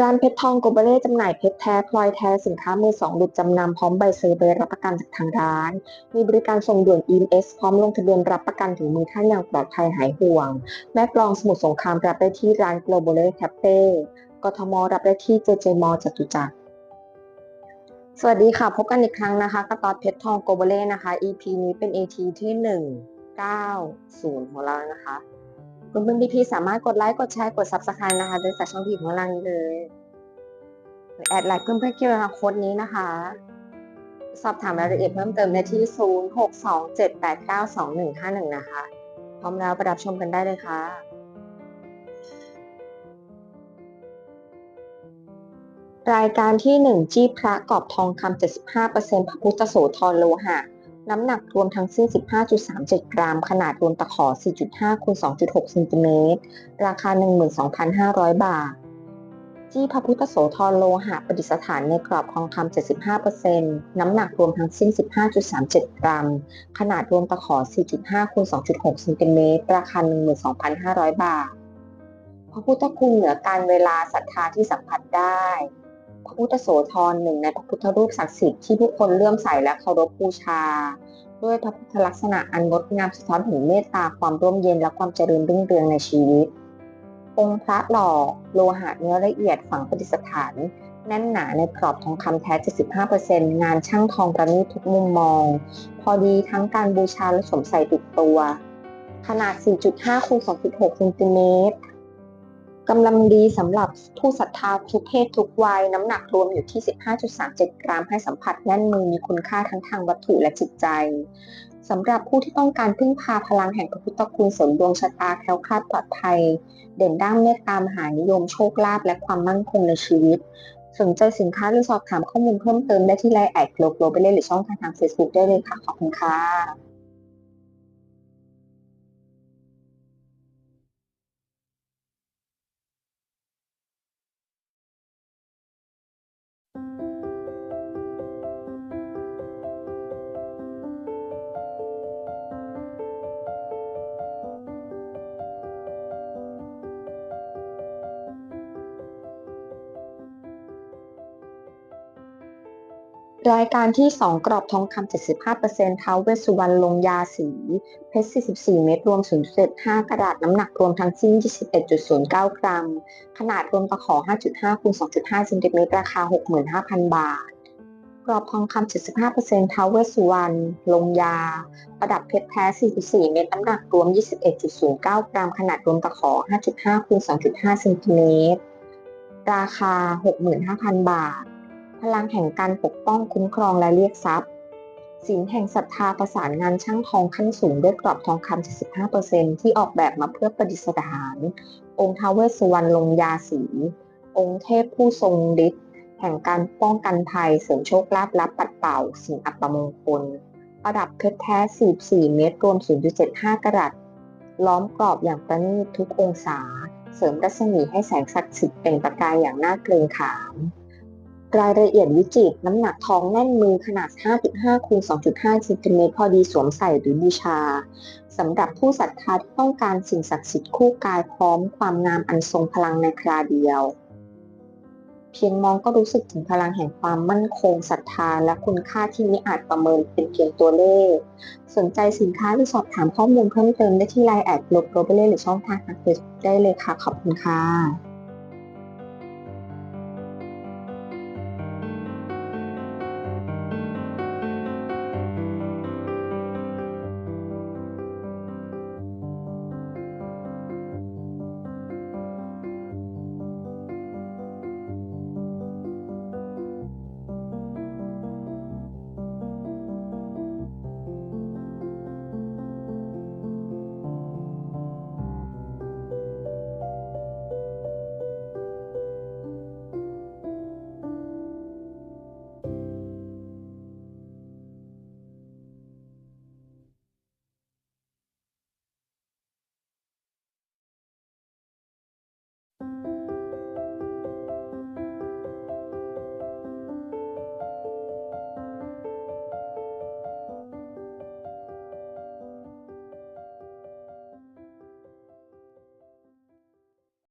ร้านเพชรทองโกเบเล่จำหน่ายเพชรแท้พลอยแท้สินค้ามือสองหลุดจำนำพร้อมใบเซอร์ใบรับประกันจากทางร้าน มีบริการส่งด่วน EMS พร้อมลงทะเบียนรับประกันถึงมือท่านอย่างปลอดภัยหายห่วง แม่กลองสมุทรสงครามรับได้ที่ร้านโกลบอลเล่แคปเฟ่กทมรับได้ที่เจเจมอจตุจักรสวัสดีค่ะ พบกันอีกครั้งนะคะกระตอดเพชรทองโกลบอลเล่นะคะ EP นี้เป็น AT ที่ 190 ของเรานะคะ คุณเพื่อนพี่สามารถกดไลค์ กดแชร์ กด subscribe นะคะโดยจากช่องทีของเรานี้เลยแอดไลน์เพื่อนเพื่อนคิวนะคะโค้ดนี้นะคะ สอบถามรายละเอียดเพิ่มเติมได้ที่ 0627892151 นะคะ พร้อมแล้วประดับชมกันได้เลยค่ะรายการที่ 1 จี้พระกรอบทองคำ75%พระพุทธโสธรโลหะ น้ำหนักรวมทั้งสิ้น 15.37 กรัม ขนาดรวมตะขอ 4.5คูณ2.6เซนติเมตร ราคา 12,500 บาท จี้พระพุทธโสธรโลหะประดิษฐานในกรอบทองคำ 75%น้ำหนักรวมทั้งสิ้น 15.37 กรัม ขนาดรวมตะขอ 4.5คูณ2.6เซนติเมตร ราคา 12,500 บาท พระพุทธคุณเหนือการเวลาศรัทธาที่สัมผัสได้ พระพุทธโสธรหนึ่งในพระพุทธรูปศักดิ์สิทธิ์ที่ผู้คนเลื่อมใสและเคารพบูชา ด้วยพระพุทธลักษณะอันงดงามสะท้อนถึงเมตตาความร่มเย็นและความเจริญรุ่งเรืองในชีวิต องค์พระหล่อโลหะเนื้อละเอียดฝังประดิษฐาน แน่นหนาในกรอบทองคำแท้ 75%งานช่างทองประณีตทุกมุมมอง พอดีทั้งการบูชาและสวมใส่ติดตัว ขนาด 4.5คูณ2.6เซนติเมตร กำลังดีสำหรับผู้ศรัทธาทุกเพศทุกวัย น้ำหนักรวมอยู่ที่ 15.37 กรัมให้สัมผัสแน่นมือมีคุณค่าทั้งทางวัตถุและจิตใจสำหรับผู้ที่ต้องการพึ่งพาพลังแห่งพระพุทธคุณเสริมดวงชะตาแคล้วคลาดปลอดภัย เด่นด้านเมตตามหานิยมโชคลาภและความมั่นคงในชีวิต สนใจสินค้าหรือสอบถามข้อมูลเพิ่มเติมได้ที่ไลน์แอดโลโกไปเล่นหรือช่องทางทาง Facebook ได้เลยค่ะขอบคุณค่ะ thank you รายการที่ 2 กรอบทองคำ 75%ท้าวเวสสุวรรณลงยาสี เพชร 44 เม็ดรวม 0.5 กระดาษน้ำหนักรวมทั้งสิ้น 21.09 กรัม ขนาดรวมตะขอ 5.5คูณ2.5เซนติเมตรราคา 65,000 บาท กรอบทองคำ 75%ท้าวเวสสุวรรณลงยา ประดับเพชรแท้ 44 เม็ดน้ำหนักรวม 21.09 กรัม ขนาดรวมตะขอ 5.5คูณ2.5เซนติเมตรราคา 65,000 บาท พลังแห่งการปกป้องคุ้มครองและเรียกทรัพย์สินแห่งศรัทธาประสานงานช่างทองขั้นสูงด้วยกรอบทองคำ 75%ที่ออกแบบมาเพื่อประดิษฐาน องค์ท้าวเวสสุวรรณลงยาสี องค์เทพผู้ทรงฤทธิ์แห่งการป้องกันภัยเสริมโชคลาภและปัดเป่า สิ่งอัปมงคล ประดับเพชรแท้ 44 เม็ดรวม 0.75 กรัตล้อมกรอบอย่างประณีตทุกองศา เสริมรัศมีให้แสงศักดิ์สิทธิ์เป็นประกายอย่างน่าเกรงขาม รายละเอียดวิจิตรน้ำหนักทองแน่นมือขนาด 5.5คูณ2.5เซนติเมตรพอดีสวมใส่หรือบูชาสำหรับผู้ศรัทธาที่ต้องการสิ่งศักดิ์สิทธิ์คู่กายพร้อมความงามอันทรงพลังในคราเดียว เพียงมองก็รู้สึกถึงพลังแห่งความมั่นคงศรัทธาและคุณค่าที่ไม่อาจประเมินเป็นเพียงตัวเลข สนใจสินค้าหรือสอบถามข้อมูลเพิ่มเติมได้ที่ไลน์แอดโลโกไปเลยหรือช่องทางทางเฟซได้เลยค่ะขอบคุณค่ะ